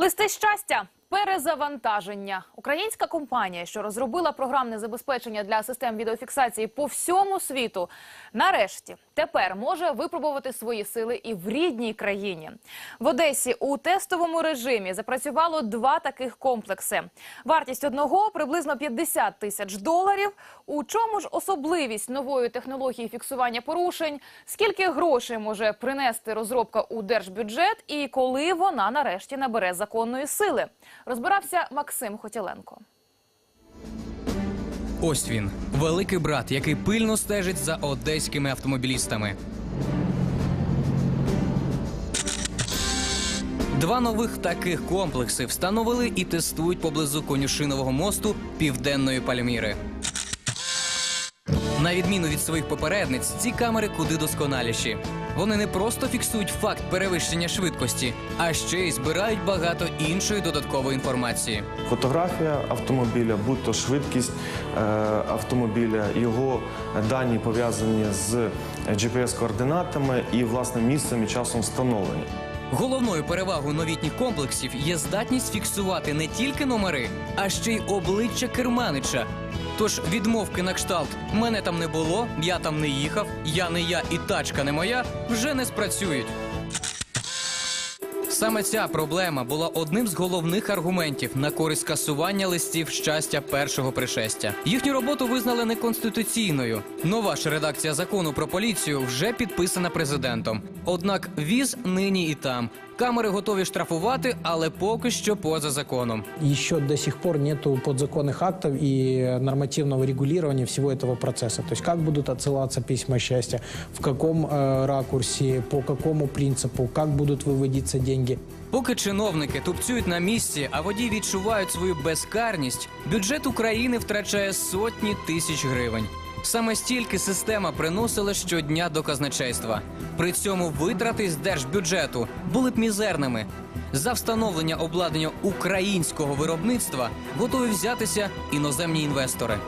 Листи щастя. Перезавантаження. Українська компанія, що розробила програмне забезпечення для систем відеофіксації по всьому світу, нарешті тепер може випробувати свої сили і в рідній країні. В Одесі у тестовому режимі запрацювало два таких комплекси. Вартість одного приблизно 50 тисяч доларів. У чому ж особливість нової технології фіксування порушень? Скільки грошей може принести розробка у держбюджет і коли вона нарешті набере законної сили? Розбирався Максим Хотіленко. Ось він, великий брат, який пильно стежить за одеськими автомобілістами. Два нових таких комплекси встановили і тестують поблизу конюшинового мосту Південної Пальміри. На відміну від своїх попередниць, ці камери куди досконаліші. Вони не просто фіксують факт перевищення швидкості, а ще й збирають багато іншої додаткової інформації. Фотографія автомобіля, будь то швидкість е, автомобіля, його дані пов'язані з GPS-координатами і власне місцем і часом встановлення. Головною перевагою новітніх комплексів є здатність фіксувати не тільки номери, а ще й обличчя керманича. Тож відмовки на кшталт мене там не було, я там не їхав, я не я і тачка не моя вже не спрацюють. Саме ця проблема була одним з головних аргументів на користь касування листів щастя першого пришестя. Їхню роботу визнали неконституційною. Нова ж редакція закону про поліцію вже підписана президентом. Однак віз нині і там. Камери готові штрафувати, але поки що поза законом. еще до сих пор нету подзаконных актов и нормативного регулирования всего этого процесса. То есть как будут отсылаться письма счастья, в каком э, ракурсе, по какому принципу, как будут выводиться деньги. Поки чиновники тупцюють на місці, а водії відчувають свою безкарність, бюджет України втрачає сотні тисяч гривень. Саме стільки система приносила щодня до казначейства. При цьому витрати з держбюджету були б мізерними. За встановлення обладнання українського виробництва готові взятися іноземні інвестори.